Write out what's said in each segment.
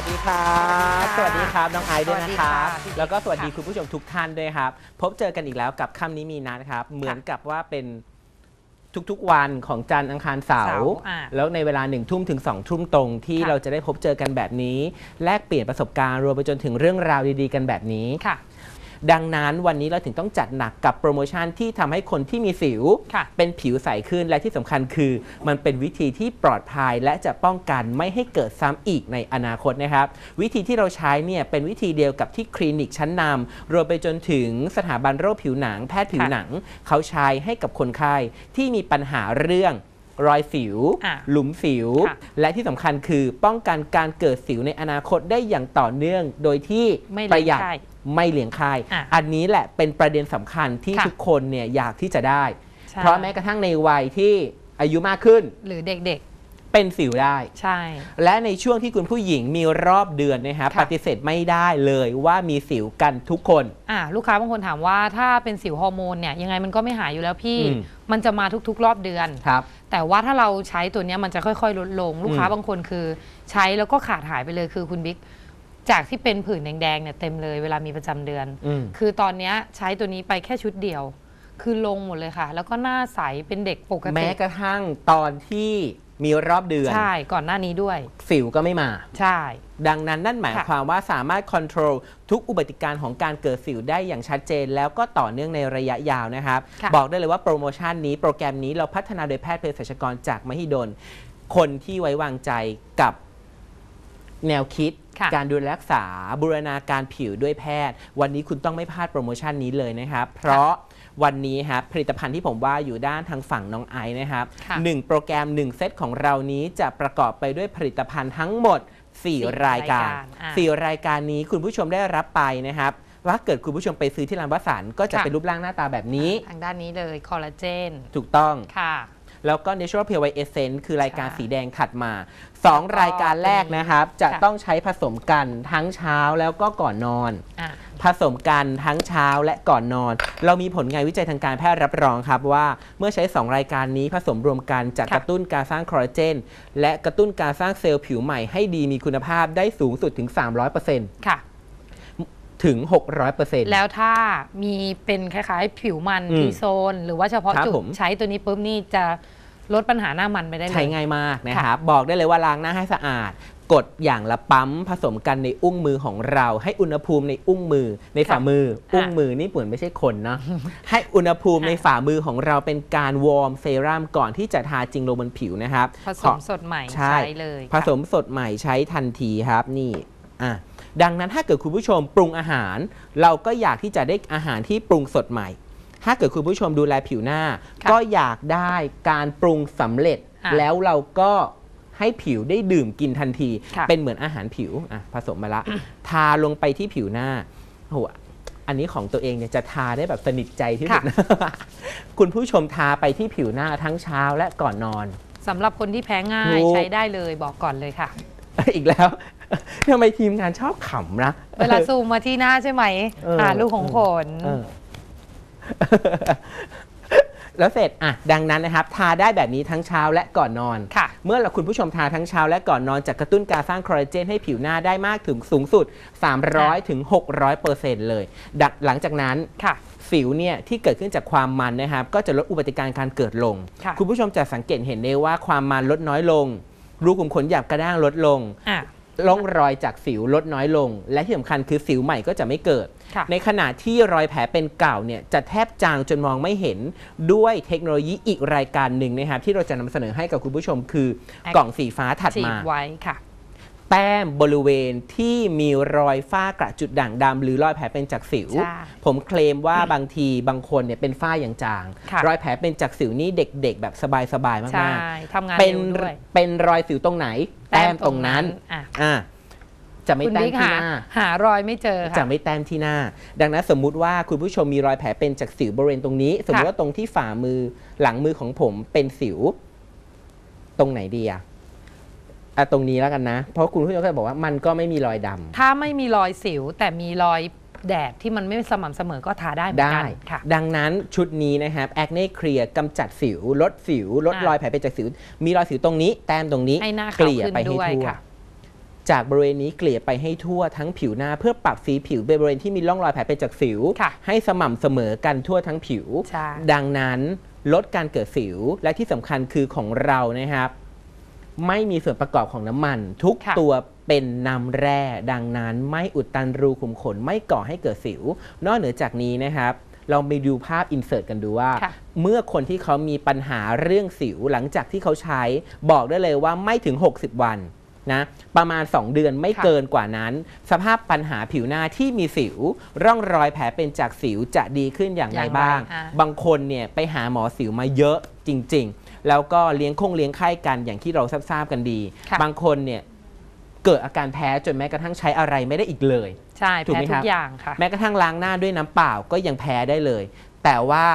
สดีครับสสวัวัสสดีดีคค่ะรับน้องไอซ์ด้วยนะครับสวัสดีค่ะแล้วก็สวัสดีค่ะ คุณผู้ชมทุกท่านด้วยครับ พบเจอกันอีกแล้วกับค่ำนี้มีนัดครับ เหมือนกับว่าเป็นทุกๆวันของจันทร์อังคารเสาเสาร์ร์อะแล้วในเวลาหนึ่งทุ่มถึงสองทุ่มตรงที่ค่ะ เราจะได้พบเจอกันแบบนี้ แลกเปลี่ยนประสบการณ์รวมไปจนถึงเรื่องราวดีๆ กันแบบนี้ ค่ะ ดังนั้นวันนี้เราถึงต้องจัดหนักกับโปรโมชั่นที่ทำให้คนที่มีสิว ค่ะเป็นผิวใสขึ้นและที่สำคัญคือ มันเป็นวิธีที่ปลอดภัยและจะป้องกันไม่ให้เกิดซ้ำอีกในอนาคตนะครับ วิธีที่เราใช้เนี่ยเป็นวิธีเดียวกับที่คลินิกชั้นนำรวมไปจนถึงสถาบันโรคผิวหนัง แพทย์ผิวหนัง เขาใช้ให้กับคนไข้ที่มีปัญหาเรื่องรอยสิว อะ หลุมสิว ค่ะ และที่สำคัญคือป้องกันการเกิดสิวในอนาคตได้อย่างต่อเนื่อง โดยที่ไม่ปเลี้ระยงหยัดไข้ ไม่เลี้ยงไข้อะอันนี้แหละเป็นประเด็นสำคัญที่ค่ะ ทุกคนเนี่ยอยากที่จะได้ ใช่เพราะแม้กระทั่งในวัยที่อายุมากขึ้นหรือเด็กเป็นสิวได้ ๆ ใช่ และในช่วงที่คุณผู้หญิงมีรอบเดือนนะครับค่ะ ปฏิเสธไม่ได้เลยว่ามีสิวกันทุกคน อ่าลูกค้าบางคนถามว่าถ้าเป็นสิวฮอร์โมนเนี่ยยังไงมันก็ไม่หายอยู่แล้วพี่ อืม มันจะมาทุกๆ รอบเดือน ครับ แต่ว่าถ้าเราใช้ตัวเนี้ยมันจะค่อยๆ ลดลง ลูกค้าอืมบางคนคือใช้แล้วก็ขาดหายไปเลยคือคุณบิ๊ก จากที่เป็นผื่นแดงๆเนี่ยเต็มเลยเวลามีประจำเดือน อืม คือตอนเนี้ยใช้ตัวนี้ไปแค่ชุดเดียว คือลงหมดเลยค่ะ แล้วก็หน้าใสเป็นเด็กปกแม้ติกระทั่งตอนที่มีรอบเดือน ใช่ก่อนหน้านี้ด้วย สิวก็ไม่มา ใช่ ดังนั้นนั่นหมายค่ะ ความว่าสามารถควบคุมทุกอุบัติการณ์ของการเกิดสิวได้อย่างชัดเจน แล้วก็ต่อเนื่องในระยะยาวนะครับ ค่ะบอกได้เลยว่าโปรโมชั่นนี้โปรแกรมนี้เราพัฒนาโดยแพทย์เภสัชกรจากมหิดล คนที่ไว้วางใจกับแนวคิดค่ะ การดูแลรักษาบูรณาการผิวด้วยแพทย์ วันนี้คุณต้องไม่พลาดโปรโมชั่นนี้เลยนะครับ เพราะวันนี้ครับผลิตภัณฑ์ที่ผมว่าอยู่ด้านทางฝั่งน้องไอซ์นะครับค่ะหนึ่งโปรแกรม 1 เซตของเรานี้จะประกอบไปด้วยผลิตภัณฑ์ทั้งหมดสี่4รายการรายการอะสี่รายการนี้คุณผู้ชมได้รับไปนะครับว่าเกิดคุณผู้ชมไปซื้อที่ร้านวัสันต์ก็จะค่ะเป็นรูปร่างหน้าตาแบบนี้ ทางด้านนี้เลยคอลลาเจน ถูกต้องค่ะ แล้วก็ Natural Pure White Essence คือรายการใช่สีแดงถัดมา 2 รายการแรกนะครับจะค่ะต้องใช้ผสมกันทั้งเช้าแล้วก็ก่อนนอน อะ ผสมกันทั้งเช้าและก่อนนอน เรามีผลงานวิจัยทางการแพทย์รับรองครับว่าเมื่อใช้ 2 รายการนี้ผสมรวมกันจะค่ะกระตุ้นการสร้างคอลลาเจน และกระตุ้นการสร้างเซลล์ผิวใหม่ให้ดีมีคุณภาพได้สูงสุดถึง 300%ค่ะ ถึง 600%แล้วถ้ามีเป็นคล้ายๆ ผิวมันอืมทีโซน หรือว่าเฉพาะครับจุดผม ใช้ตัวนี้ปุ๊บนี่จะลดปัญหาหน้ามันไปได้เลยใช้ง่ายมากนะครับ บอกได้เลยว่าล้างหน้าให้สะอาด กดอย่างละปั๊มผสมกันในอุ้งมือของเรา ให้อุณหภูมิในอุ้งมือ ในฝ่ามือ ค่ะอุ้งมือนี่เหมือนไม่ใช่คนนะ ให้อุณหภูมิค่ะในฝ่ามือของเราเป็นการวอร์มเซรั่มก่อนที่จะทาจริงลงบนผิวนะครับผสมสดใหม่ใช่ ใช้เลยผสมสดใหม่ใช้ทันทีครับนี่อะ ดังนั้นถ้าเกิดคุณผู้ชมปรุงอาหาร เราก็อยากที่จะได้อาหารที่ปรุงสดใหม่ ถ้าเกิดคุณผู้ชมดูแลผิวหน้า ค่ะก็อยากได้การปรุงสำเร็จ อะแล้วเราก็ให้ผิวได้ดื่มกินทันที ค่ะ เป็นเหมือนอาหารผิวอะผสมมาละ ทาลงไปที่ผิวหน้าโหอันนี้ของตัวเองเนี่ยจะทาได้แบบสนิทใจที่สุดนะ คุณผู้ชมทาไปที่ผิวหน้าทั้งเช้าและก่อนนอน สำหรับคนที่แพ้ง่าถูยกใช้ได้เลยบอกก่อนเลยค่ะ อีกแล้ว ทำไมทีมงานชอบขำนะ เวลาซูมมาที่หน้าใช่ไหมเออหาลูกของขน เออ แล้วเสร็จอะดังนั้นนะครับ ทาได้แบบนี้ทั้งเช้าและก่อนนอน ค่ะ เมื่อเราคุณผู้ชมทาทั้งเช้าและก่อนนอนจะกระตุ้นการสร้างคอลลาเจนให้ผิวหน้าได้มากถึงสูงสุด 300ถึง600เปอร์เซ็นต์เลยดังหลังจากนั้น ค่ะ สิวเนี่ยที่เกิดขึ้นจากความมันนะครับก็จะลดอุบัติการณ์การเกิดลงค่ะ ณผู้ชมจะสังเกตเห็นได้ว่าความมันลดน้อยลง รูขุมขนหยาบกระด้างลดลง อะ ร่องรอยจากสิวลดน้อยลง และที่สำคัญคือสิวใหม่ก็จะไม่เกิด ค่ะในขณะที่รอยแผลเป็นเก่าเนี่ยจะแทบจางจนมองไม่เห็นด้วยเทคโนโลยีอีกรายการหนึ่งนะครับที่เราจะนำเสนอให้กับคุณผู้ชมคือ Act กล่องสีฟ้าถัดฉีดมา ไว้ค่ะ แต้มบริเวณที่มีรอยฝ้ากระจุดด่างดำหรือรอยแผลเป็นจากสิวใช่ผมเคลมว่าบางทีบางคนเนี่ยเป็นฝ้าอย่างจาง ค่ะ รอยแผลเป็นจากสิวนี่เด็ก ๆ แบบสบายๆใช่มากทำงานๆเป็นเร็วด้วยเป็นรอยสิวตรงไหน แต้มตรงนั้นอะอะจะไม่คุณแต้มบิ๊กที่หาหน้า หารอยไม่เจอจะค่ะ ไม่แต้มที่หน้า ดังนั้นสมมุติว่าคุณผู้ชมมีรอยแผลเป็นจากสิวบริเวณตรงนี้ สมมติว่าตรงที่ฝ่ามือหลังมือของผมเป็นสิว ตรงไหนดีอะ อะตรงนี้แล้วกันนะ เพราะคุณผู้ชมก็จะบอกว่ามันก็ไม่มีรอยดำถ้าไม่มีรอยสิวแต่มีรอยแดดที่มันไม่สม่ำเสมอก็ทาได้เหมือนได้ กันค่ะ ดังนั้นชุดนี้นะครับแอคเน่เคลียร์กำจัดสิว ลดสิว ลดอะรอยแผลเป็นจากสิว มีรอยสิวตรงนี้ แต้มตรงนี้ให้หน้าเกขาวลี่ยขึ้นไปให้ด้วยทั่ว ค่ะ จากบริเวณนี้เกลี่ยไปให้ทั่วทั้งผิวหน้าเพื่อปรับสีผิวบริเวณที่มีร่องรอยแผลเป็นจากสิว ค่ะให้สม่ำเสมอกันทั่วทั้งผิว ใช่ ดังนั้นลดการเกิดสิวและที่สำคัญคือของเรานะครับ ไม่มีส่วนประกอบของน้ำมัน ทุกค่ะตัวเป็นน้ำแร่ดังนั้น ไม่อุดตันรูขุมขนไม่ก่อให้เกิดสิว นอกเหนือจากนี้นะครับเราไปดูภาพอินเสิร์ตกันดูว่า ค่ะ เมื่อคนที่เขามีปัญหาเรื่องสิวหลังจากที่เขาใช้บอกได้เลยว่าไม่ถึง 60 วันนะประมาณ 2 เดือนไม่ค่ะเกินกว่านั้น สภาพปัญหาผิวหน้าที่มีสิว ร่องรอยแผลเป็นจากสิวจะดีขึ้นอย่างไรอย่างไรบ้าง อะ บางคนเนี่ยไปหาหมอสิวมาเยอะจริง ๆ แล้วก็เลี้ยงคงเลี้ยงไข้กันอย่างที่เราทราบๆกันดีค่ะบางคนเนี่ยเกิดอาการแพ้จนแม้กระทั่งใช้อะไรไม่ได้อีกเลย ใช่ถูกแพ้ไหมทุครับกอย่างค่ะแม้กระทั่งล้างหน้าด้วยน้ำเปล่าก็ยังแพ้ได้เลย แต่ว่า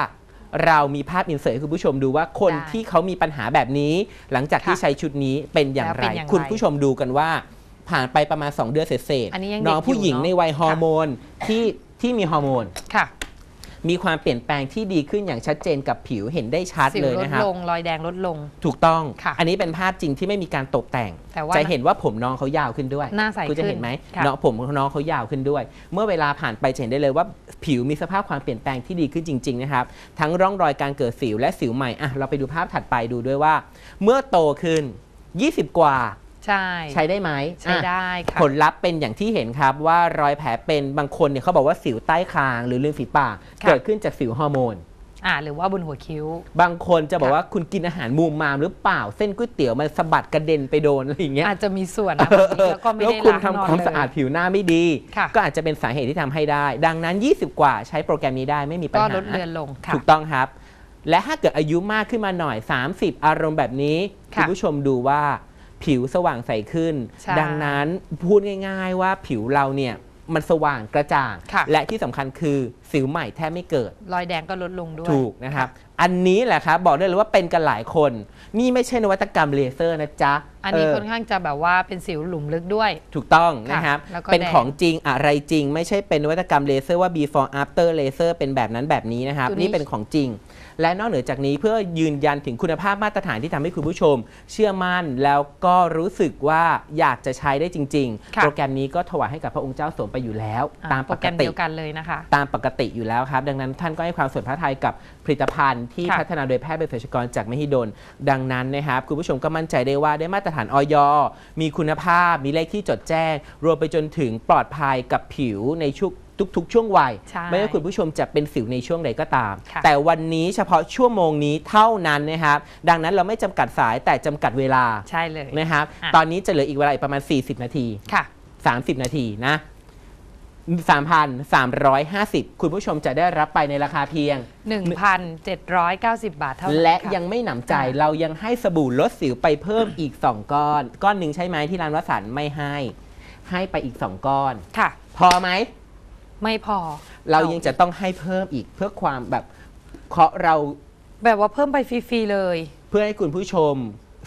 เรามีภาพอินเสิร์ตให้คุณผู้ชมดูว่าคนได้ที่เขามีปัญหาแบบนี้ หลังจากที่ค่ะใช้ชุดนี้เป็นอย่างแล้วไรเป็นอย่างไร คุณผู้ชมดูกันว่า ผ่านไปประมาณ 2 เดือนเศษอันนี้ยังๆน้องเด็กอยู่ผู้หญิงเนอะในวัยฮอร์โมนที่ที่มีฮอร์โมนค่ะ มีความเปลี่ยนแปลงที่ดีขึ้นอย่างชัดเจนกับผิวเห็นได้ชัดสิวเลยลดนะครับ ลงรอยแดงลดลง ถูกต้อง ค่ะอันนี้เป็นภาพจริงที่ไม่มีการตกแต่ง แต่ว่าจะเห็นว่าผมน้องเขายาวขึ้นด้วยหน้าใสคุณจะขึ้นเห็นไหมค่ะ เนาะผมของน้องเขายาวขึ้นด้วย เมื่อเวลาผ่านไปจะเห็นได้เลยว่าผิวมีสภาพความเปลี่ยนแปลงที่ดีขึ้นจริง ๆ นะครับ ทั้งร่องรอยการเกิดสิวและสิวใหม่ อะ เราไปดูภาพถัดไปดูด้วยว่า เมื่อโตขึ้น 20 กว่า ใช่ ใช้ได้ไหมใช้อะได้ค่ะผลลัพธ์เป็นอย่างที่เห็นครับว่ารอยแผลเป็นบางคนเนี่ยเขาบอกว่าสิวใต้คางหรือริมฝีปากค่ะเกิดขึ้นจากสิวฮอร์โมนอ่าหรือว่าบนหัวคิ้ว บางคนจะบอกค่ะว่าคุณกินอาหารมูมมามหรือเปล่าเส้นก๋วยเตี๋ยวมันสะบัดกระเด็นไปโดนอะไรอย่างเงี้ยอาจจะมีส่วนนะบางทีแล้วก็ไม่แล้วได้คุณล้างทำนอนความเลยสะอาดผิวหน้าไม่ดีค่ะก็อาจจะเป็นสาเหตุที่ทำให้ได้ ดังนั้น 20 กว่าใช้โปรแกรมนี้ได้ไม่มีปัญก็หาลดเลือนลงค่ะถูกต้องครับ และถ้าเกิดอายุมากขึ้นมาหน่อย 30 อารมณ์แบบนี้ค่ะณผู้ชมดูว่า ผิวสว่างใสขึ้น ใช่ดังนั้นพูดง่ายๆว่าผิวเราเนี่ยมันสว่างกระจ่าง ค่ะ และที่สำคัญคือสิวใหม่แทบไม่เกิด รอยแดงก็ลดลงด้วย ถูกนะครับ อันนี้แหละครับบอกได้เลยว่าเป็นกันหลายคน นี่ไม่ใช่นวัตกรรมเลเซอร์นะจ๊ะอันนี้เค่อนข้างจะแบบว่าเป็นสิวหลุมลึกด้วย ถูกต้องค่ะนะครับ แล้วก็เป็นแดง ของจริงอะไรจริง ไม่ใช่เป็นนวัตกรรมเลเซอร์ว่า before after laser เป็นแบบนั้นแบบนี้นะครับตัวนี้นี่เป็นของจริง และนอกเหนือจากนี้เพื่อยืนยันถึงคุณภาพมาตรฐานที่ทำให้คุณผู้ชม เชื่อมั่นแล้วก็รู้สึกว่าอยากจะใช้ได้จริงๆค่ะโปรแกรมนี้ก็ถวายให้กับพระองค์เจ้าสวมไปอยู่แล้วอ่าตามโปปรกแกรมติเดียวกันเลยนะคะ ตามปกติอยู่แล้วครับ ดังนั้นท่านก็ให้ความสนพระทัยกับผลิตภัณฑ์ที่ค่ะพัฒนาโดยแพทย์เภสัชกรจากมหิดล ดังนั้นนะครับคุณผู้ชมก็มั่นใจได้ว่าได้มาตรฐานออยมีคุณภาพมีเลขที่จดแจ้ง รวมไปจนถึงปลอดภัยกับผิวในช่วง ทุก ๆ ช่วงวัย ใช่ไม่ว่าคุณผู้ชมจะเป็นสิวในช่วงใดก็ตาม ค่ะ แต่วันนี้เฉพาะชั่วโมงนี้เท่านั้นนะครับดังนั้นเราไม่จำกัดสายแต่จำกัดเวลาใช่เลย นะครับอะ ตอนนี้จะเหลืออีกเวลาอีกประมาณ 40 นาที ค่ะ 30 นาทีนะ 3,350 คุณผู้ชมจะได้รับไปในราคาเพียง 1,790 บาทเท่านั้นและค่ ยังไม่หนำใจอ่าเรายังให้สบู่ลดสิวไปเพิ่มอีก 2 ก้อน ก้อนหนึ่งใช่ไหมที่ร้านวสันต์ไม่ให้ ให้ไปอีก 2 ก้อน ค่ะ พอไหม ไม่พอ เรายังจะต้องให้เพิ่มอีกเพื่อความแบบเคาะเราแบบว่าเพิ่มไปฟรีๆเลย เพื่อให้คุณผู้ชม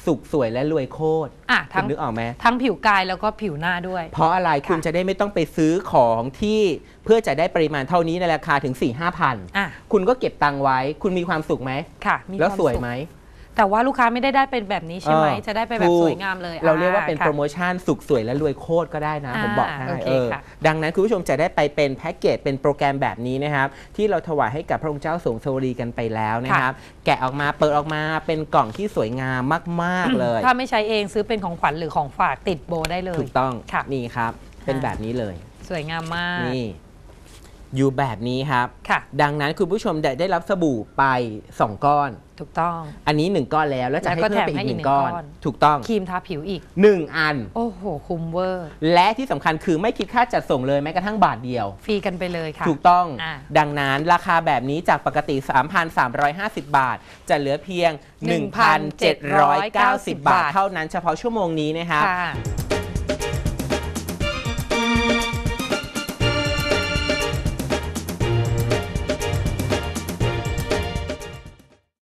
สุขสวยและรวยโคตรอะคุทั้ณงนึกออกไหมทั้งผิวกายแล้วก็ผิวหน้าด้วย เพราะอะไรคุณค่ะจะได้ไม่ต้องไปซื้อของที่เพื่อจะได้ปริมาณเท่านี้ในราคาถึง4 5 0 0พันอะคุณก็เก็บตังค์ไว้ คุณมีความสุขไหมค่ะมีแล้วคาสวยสุขไหม แต่ว่าลูกค้าไม่ได้ได้เป็นแบบนี้ใช่ไหมเออจะได้ไปแบบถูกสวยงามเลยเราเรียกว่าเป็นอะโปรโมชั่นสุขสวยและรวยโคตรก็ได้นะอ่าผมบอกให้โอเคเออค่ะ ดังนั้นคุณผู้ชมจะได้ไปเป็นแพ็กเกจเป็นโปรแกรมแบบนี้นะครับ ที่เราถวายให้กับพระองค์เจ้าสงฆ์สวรีกันไปแล้วนะครับ แกะออกมาเปิดออกมาเป็นกล่องที่สวยงามมาก ๆ เลย ถ้าไม่ใช้เองซื้อเป็นของขวัญหรือของฝากติดโบได้เลย ถูกต้องค่ะ นี่ครับ เป็นอ่าแบบนี้เลย สวยงามมาก นี่ อยู่แบบนี้ครับ ค่ะ ดังนั้นคุณผู้ชมได้ได้รับสบู่ไป 2 ก้อน ถูกต้อง อันนี้ 1 ก้อนแล้ว แล้วจะแล้วให้ก็เพิ่มไปแถมให้อีกหอีกนึ่งก้อนหนึ่งก้อน ถูกต้อง ครีมทาผิวอีก 1 อัน โอ้โห คุ้มเวอร์ และที่สำคัญคือไม่คิดค่าจัดส่งเลยแม้กระทั่งบาทเดียว ฟรีกันไปเลยค่ะ ถูกต้อง อ่าดังนั้นราคาแบบนี้จากปกติ 3,350 บาท จะเหลือเพียง 1,790 บาท เท่านั้นเฉพาะชั่วโมงนี้นะครับ ค่ะ